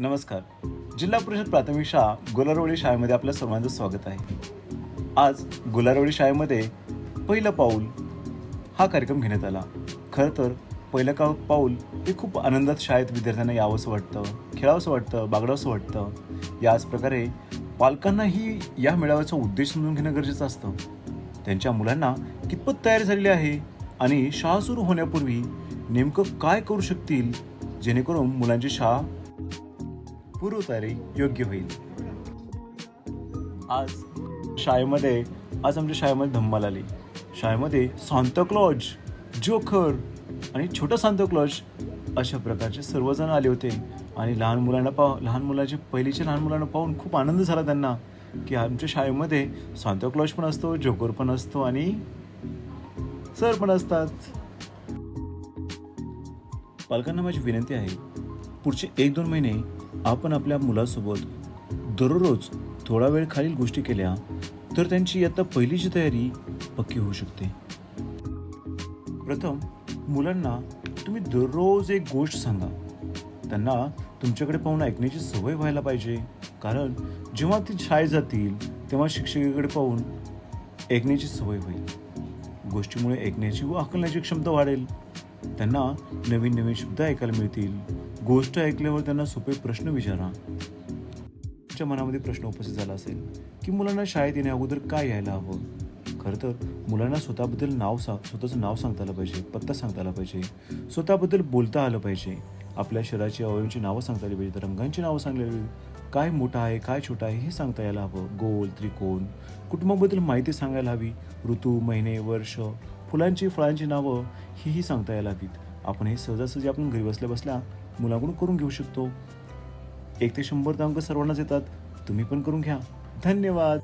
नमस्कार. जिल्हा परिषद प्राथमिक शाळा गोलारवडी शाळेमध्ये आपल्या सर्वांचं स्वागत आहे. आज गोलारवडी शाळेमध्ये पहिलं पाऊल हा कार्यक्रम घेण्यात आला. खरं तर पहिलं का पाऊल हे खूप आनंदात शाळेत विद्यार्थ्यांना यावंसं वाटतं खेळावंसं वाटतं बागडावंसं वाटतं. याच प्रकारे पालकांनाही या मेळाव्याचा उद्देश समजून घेणं गरजेचं असतं. त्यांच्या मुलांना कितपत तयारी झालेली आहे आणि शाळा सुरू होण्यापूर्वी नेमकं काय करू शकतील जेणेकरून मुलांची शाळा पूर्वतयारी योग्य होईल. आज शाळेमध्ये आज आमच्या शाळेमध्ये धम्माल आली. शाळेमध्ये सांताक्लॉज जोखर आणि छोटा सांताक्लॉज अशा प्रकारचे सर्वजण आले होते. आणि लहान मुलांना पाह लहान मुलाचे पहिलीच्या लहान मुलांना पाहून खूप आनंद झाला त्यांना की आमच्या शाळेमध्ये सांताक्लॉज पण असतो जोकर पण असतो आणि सर पण असतात. पालकांना माझी विनंती आहे पुढचे एक दोन महिने आपण आपल्या मुलासोबत दररोज थोडा वेळ खालील गोष्टी केल्या तर त्यांची आता पहिलीची तयारी पक्की होऊ शकते. प्रथम मुलांना तुम्ही दररोज एक गोष्ट सांगा. त्यांना तुमच्याकडे पाहून ऐकण्याची सवय व्हायला पाहिजे. कारण जेव्हा ती शाळेत जातील तेव्हा शिक्षिकेकडे पाहून ऐकण्याची सवय होईल. गोष्टीमुळे ऐकण्याची व आकलण्याची क्षमता वाढेल. त्यांना नवीन नवीन शब्द ऐकायला मिळतील. गोष्ट ऐकल्यावर त्यांना सोपे प्रश्न विचारा. तुमच्या मनामध्ये प्रश्न उपस्थित झाला असेल की मुलांना शाळेत येण्या अगोदर काय यायला हवं? खरं तर मुलांना स्वतःबद्दल नाव सा स्वतःचं नाव सांगता आलं पाहिजे पत्ता सांगता आला पाहिजे. स्वतःबद्दल बोलता आलं पाहिजे. आपल्या शरीराची अवयवांची नावं सांगता आली पाहिजे रंगांची नावं सांगली पाहिजे काय मोठा आहे काय छोटा आहे हे सांगता यायला हवं. गोल त्रिकोण. कुटुंबाबद्दल माहिती सांगायला हवी. ऋतू महिने वर्ष फुलांची फळांची नावं हीही सांगता यायला हवीत. आपण हे सहजासहजी आपण घरी बसल्या बसल्या मुलाकडून करून घेऊ शकतो. एक ते शंभर अंक सर्वांनाच येतात. तुम्ही पण करून घ्या. धन्यवाद!